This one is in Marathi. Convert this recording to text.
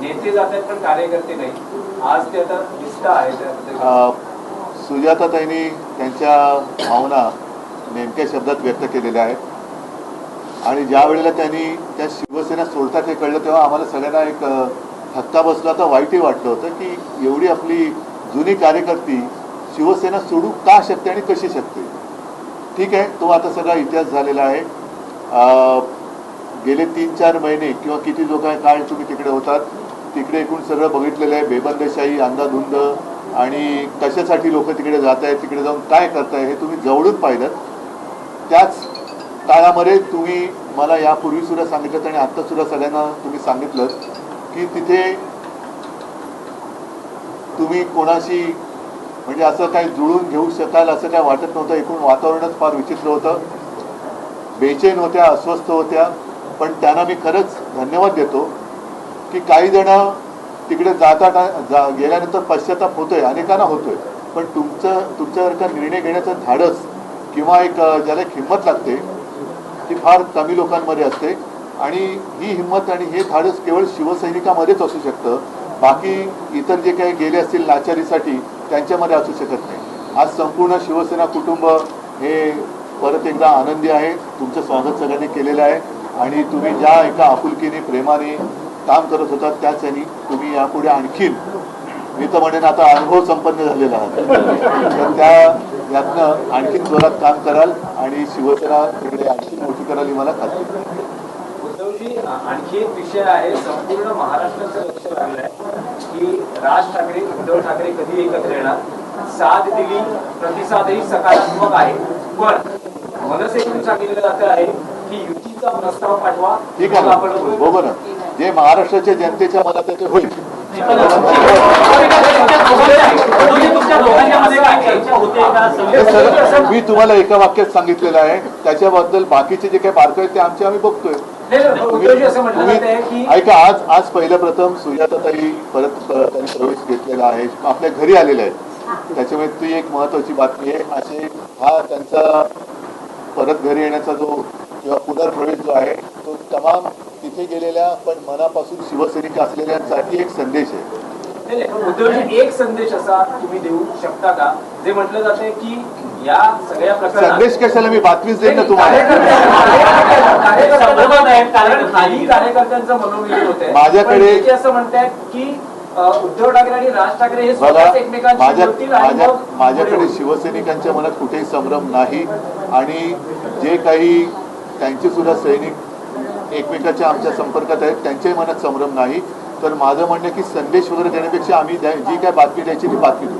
नेते जातात पण कार्यकर्ते नाही. आज ते आता निष्ठा आहे त्याबद्दल सुजाताताईंनी त्यांच्या भावना नेमक्या शब्दात व्यक्त केलेल्या आहेत. आणि ज्या वेळेला त्यांनी त्या शिवसेना सोडतात हे कळलं तेव्हा आम्हाला सगळ्यांना एक अ, धक्का बसला तर वाईटही वाटलं होतं की एवढी आपली जुनी कार्यकर्ती शिवसेना सोडू का शकते आणि कशी शकते? ठीक आहे तो आता सगळा इतिहास झालेला आहे. गेले तीन चार महिने किंवा किती जो काय तुम्ही तिकडे होतात तिकडे एकूण सगळं बघितलेलं आहे. बेबंदशाही अंधाधुंद आणि कशासाठी लोक तिकडे जात आहेत तिकडे जाऊन काय करताय हे तुम्ही जवळून पाहिलं त्याच काळामध्ये तुम्ही मला यापूर्वी सुद्धा सांगितलं आणि आत्ता सुद्धा सगळ्यांना तुम्ही सांगितलं की तिथे तुम्ही कोणाशी म्हणजे असं काही जुळून घेऊ शकाल असं काय वाटत नव्हतं. एकूण वातावरणच फार विचित्र होतं. बेचैन होत्या अस्वस्थ होत्या. पण त्यांना मी खरंच धन्यवाद देतो. की काही जण तिकडे जाता जा गेल्यानंतर पश्चाताप होतोय अनेकांना होतोय. पण तुमचं तुमच्यासारखा निर्णय घेण्याचं धाडस किंवा एक ज्याला एक हिंमत लागते ती फार कमी लोकांमध्ये असते. आणि ही हिंमत आणि हे धाडस केवळ शिवसैनिकामध्येच असू शकतं. बाकी इतर जे काही गेले असतील लाचारीसाठी त्यांच्यामध्ये असू शकत नाही. आज संपूर्ण शिवसेना कुटुंब हे परत एकदा आनंदी आहे. तुमचं स्वागत सगळ्यांनी केलेलं आहे. आणि तुम्ही ज्या एका आपुलकीने प्रेमाने काम करत होता त्याच यांनी तुम्ही यापुढे आणखीन मी तर म्हणेन आता अनुभव संपन्न झालेला आहात. तर त्या यातनं आणखीन जोरात काम कराल आणि शिवसेना तिकडे आणखीन मोठी कराल ही मला खात्री आहे. उद्धवजी आणखी एक विषय आहे संपूर्ण महाराष्ट्राचं लक्ष लागलंय की राज ठाकरे उद्धव ठाकरे कधी एकत्र येणार? साथ दिली प्रतिसादही सकारात्मक आहे. पण मनसेतून सांगितलं जात आहे की युतीचा प्रस्ताव पाठवा. ठीक आहे ना. जे महाराष्ट्राच्या जनतेच्या मनात आहे ते होईल मी तुम्हाला एका वाक्यात सांगितलेलं आहे. त्याच्याबद्दल बाकीचे जे काही बारकावे आहेत ते आमचे आम्ही बघतोय. ऐका आज आज पहिलं प्रथम सुजाताताई परत त्यांनी प्रवेश घेतलेला आहे. आपल्या घरी आलेले आहेत. त्याच्यामुळे ती एक महत्वाची बातमी आहे. असे हा त्यांचा परत घरी येण्याचा जो किंवा पुनर्प्रवेश जो आहे तो तमाम तिथे गेलेल्या पण मनापासून शिवसैनिक असलेल्यांसाठी एक संदेश आहे. एक संदेश असा तुम्ही देऊ शकता का? जे म्हटलं जात आहे की या सगळ्या प्रकरणात संदेश कशाला मी बातमीच देईन ना तुम्हाला? कार्यकर्त्यांचं मनोविजन होत आहे. माझ्याकडे- असं म्हणतायत की अ, उद्धव ठाकरे आणि राज ठाकरे हे मला स्वतःच एकमेकांशी माझ्या बोलतील आणि माझ्या मग पुढे माझ्याकडे होईल. शिवसैनिकांच्या मनात कुठेही संभ्रम नाही आणि जे काही त्यांचे सुद्धा सैनिक एकमेकाच्या आमच्या संपर्कात आहेत त्यांच्याही मनात संभ्रम नाही. तर माझं म्हणणं की संदेश वगैरे देण्यापेक्षा आम्ही द्या- जी काय बातमी द्यायची ती बातमी देऊ.